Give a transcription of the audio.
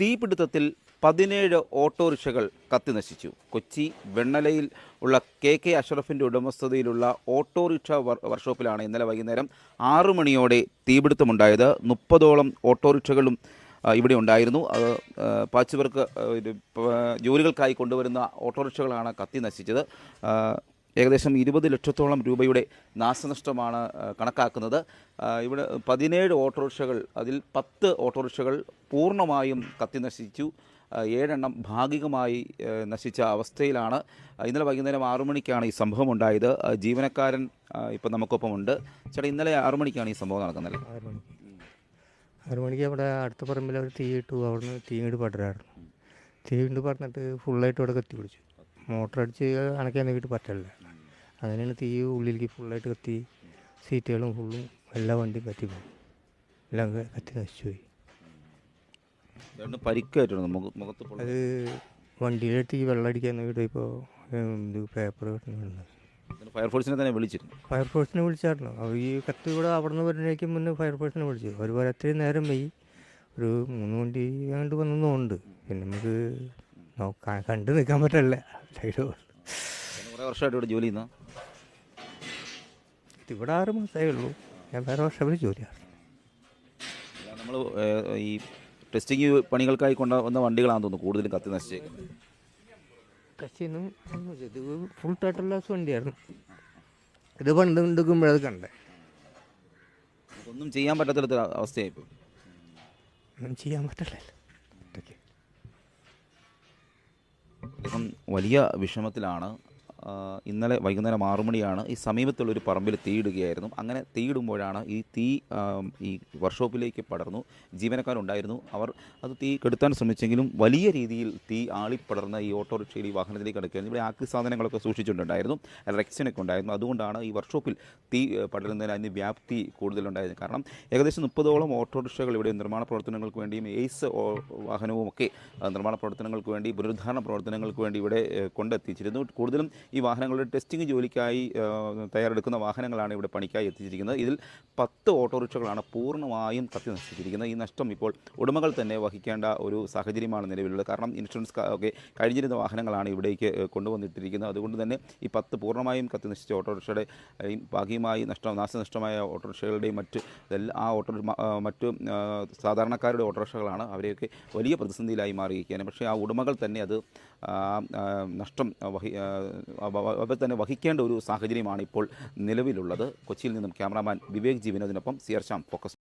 തീപിടുത്തത്തിൽ പതിനേഴ് ഓട്ടോറിക്ഷകൾ കത്തിനശിച്ചു. കൊച്ചി വെണ്ണലയിൽ ഉള്ള K K അഷറഫിന്റെ ഉടമസ്ഥതയിലുള്ള ഓട്ടോറിക്ഷ വർക്ക്ഷോപ്പിലാണ് ഇന്നലെ വൈകുന്നേരം ആറു മണിയോടെ തീപിടുത്തമുണ്ടായത്. മുപ്പതോളം ഓട്ടോറിക്ഷകളും ഇവിടെ ഉണ്ടായിരുന്നു. അത് പാച്ചുവർക്ക് ജോലികൾക്കായി കൊണ്ടുവരുന്ന ഓട്ടോറിക്ഷകളാണ് കത്തി നശിച്ചത് ഏകദേശം ഇരുപത് ലക്ഷത്തോളം രൂപയുടെ നാശനഷ്ടമാണ് കണക്കാക്കുന്നത്. ഇവിടെ പതിനേഴ് ഓട്ടോറിക്ഷകൾ അതിൽ പത്ത് ഓട്ടോറിക്ഷകൾ പൂർണമായും കത്തി നശിച്ചു ആ, ഏഴെണ്ണം ഭാഗികമായി നശിച്ച അവസ്ഥയിലാണ്. ഇന്നലെ വൈകുന്നേരം ആറു മണിക്കാണ് ഈ സംഭവം ഉണ്ടായത് ജീവനക്കാരൻ ഇപ്പം നമുക്കൊപ്പമുണ്ട്. ചേട്ടാ ഇന്നലെ ആറു മണിക്കാണ് ഈ സംഭവം നടക്കുന്നത് ആറു മണിക്ക് അവിടെ അടുത്ത പറമ്പിൽ അവർ തീ ഇട്ടു. അവിടുന്ന് തീ ഇങ്ങോട്ട് പടരായിരുന്നു തീ ഇങ്ങോട്ട് പറഞ്ഞിട്ട് ഫുള്ളായിട്ട് അവിടെ കത്തി പിടിച്ചു മോട്ടർ അടിച്ച് അണക്കാൻ വേണ്ടിയിട്ട് പറ്റില്ല അങ്ങനെയാണ് തീ ഉള്ളിലേക്ക് ഫുള്ളായിട്ട് കത്തി സീറ്റുകളും ഫുള്ളും എല്ലാ വണ്ടിയും കത്തി പോയി എല്ലാം കത്തി നശിച്ചു പോയി രണ്ട് പരിക്കായിട്ടുണ്ട് മുഖത്ത്. അത് വണ്ടിയിലെടുത്ത് ഈ വെള്ളം അടിക്കാൻ വേണ്ടി ഇപ്പോൾ ഇത് പേപ്പർ കിട്ടുന്നുണ്ട് ഫയർഫോഴ്സിനെ തന്നെ വിളിച്ചിരുന്നു. ഫയർഫോഴ്സിനെ വിളിച്ചായിരുന്നു. അവർ ഈ കത്ത് ഇവിടെ അവിടെ നിന്ന് വരുന്നതിലേക്ക് മുന്നേ ഫയർഫോഴ്സിനെ വിളിച്ചു. അവർ വരത്രയും നേരം പോയി ഒരു മൂന്ന് വണ്ടി അങ്ങോട്ട് വന്നൊന്നുണ്ട് പിന്നെ നമുക്ക് നോക്കാൻ കണ്ടു നിൽക്കാൻ പറ്റില്ല സൈഡ് പിന്നെ കുറേ വർഷമായിട്ട് ഇവിടെ ജോലി ചെയ്യുന്ന? ഇവിടെ ആറ് മാസമേ ഉള്ളൂ. ഞാൻ വേറെ വർഷം ജോലിയാണ് നമ്മൾ ഈ ടെസ്റ്റിംഗ് പണികൾക്കായി കൊണ്ട വന്ന വണ്ടികളാണെന്ന് തോന്നുന്നു കൂടുതലും കത്തി നശിച്ചേക്കുന്നത്. കച്ചിന്നും ഇത് ഫുൾ ടോട്ടൽ ലോസ് വണ്ടിയായിരുന്നു. ഇത് പണ്ട് എടുക്കുമ്പോഴത് കണ്ടേ. ഒന്നും ചെയ്യാൻ പറ്റാത്ത അവസ്ഥയായിപ്പോ ഒന്നും ചെയ്യാൻ ഇപ്പം വലിയ വിഷമത്തിലാണ് ഇന്നലെ വൈകുന്നേരം ആറു മണിയാണ് ഈ സമീപത്തുള്ള ഒരു പറമ്പിൽ തീയിടുകയായിരുന്നു. അങ്ങനെ തീയിടുമ്പോഴാണ് ഈ തീ ഈ വർക്ക്ഷോപ്പിലേക്ക് പടർന്നു. ജീവനക്കാരുണ്ടായിരുന്നു. അവർ അത് തീ കെടുത്താൻ ശ്രമിച്ചെങ്കിലും വലിയ രീതിയിൽ തീ ആളിപ്പടർന്ന ഈ ഓട്ടോറിക്ഷയിൽ ഈ വാഹനത്തിലേക്ക് അടുക്കുകയായിരുന്നു ഇവിടെ ആക്രി സാധനങ്ങളൊക്കെ സൂക്ഷിച്ചിട്ടുണ്ടായിരുന്നു. റെക്സിനൊക്കെ ഉണ്ടായിരുന്നു. അതുകൊണ്ടാണ് ഈ വർക്ക്ഷോപ്പിൽ തീ പടരുന്നതിന് അതിന് വ്യാപ്തി കൂടുതലുണ്ടായിരുന്നു കാരണം ഏകദേശം മുപ്പതോളം ഓട്ടോറിക്ഷകൾ ഇവിടെ നിർമ്മാണ പ്രവർത്തനങ്ങൾക്ക് വേണ്ടിയും എയ്സ് വാഹനവും ഒക്കെ നിർമ്മാണ പ്രവർത്തനങ്ങൾക്ക് വേണ്ടി പുനരുദ്ധാരണ പ്രവർത്തനങ്ങൾക്ക് വേണ്ടി ഇവിടെ കൊണ്ടെത്തിച്ചിരുന്നു. കൂടുതലും ഈ വാഹനങ്ങളുടെ ടെസ്റ്റിംഗ് ജോലിക്കായി തയ്യാറെടുക്കുന്ന വാഹനങ്ങളാണ് ഇവിടെ പണിക്കായി എത്തിച്ചിരിക്കുന്നത്. ഇതിൽ പത്ത് ഓട്ടോറിക്ഷകളാണ് പൂർണമായും കത്തി നശിച്ചിരിക്കുന്നത്. ഈ നഷ്ടം ഇപ്പോൾ ഉടമകൾ തന്നെ വഹിക്കേണ്ട ഒരു സാഹചര്യമാണ് നിലവിലുള്ളത്. കാരണം ഇൻഷുറൻസ് ഒക്കെ കഴിഞ്ഞിരുന്ന വാഹനങ്ങളാണ് ഇവിടേക്ക് കൊണ്ടുവന്നിട്ടിരിക്കുന്നത്. അതുകൊണ്ട് തന്നെ ഈ പത്ത് പൂർണമായും കത്തി നശിച്ച ഓട്ടോറിക്ഷയുടെ ഭാഗികമായി നഷ്ടം നാശനഷ്ടമായ ഓട്ടോറിക്ഷകളുടെയും മറ്റ് ആ ഓട്ടോ മറ്റ് സാധാരണക്കാരുടെ ഓട്ടോറിക്ഷകളാണ് അവരെയൊക്കെ വലിയ പ്രതിസന്ധിയിലായി മാറിയിരിക്കുകയാണ്. പക്ഷേ ആ ഉടമകൾ തന്നെ അത് നഷ്ടം വഹി അവർ തന്നെ വഹിക്കേണ്ട ഒരു സാഹചര്യമാണ് ഇപ്പോൾ നിലവിലുള്ളത്. കൊച്ചിയിൽ നിന്നും ക്യാമറാമാൻ വിവേക് ജീവനോദിനൊപ്പം വിനോദിനൊപ്പം സി ഫോക്കസ്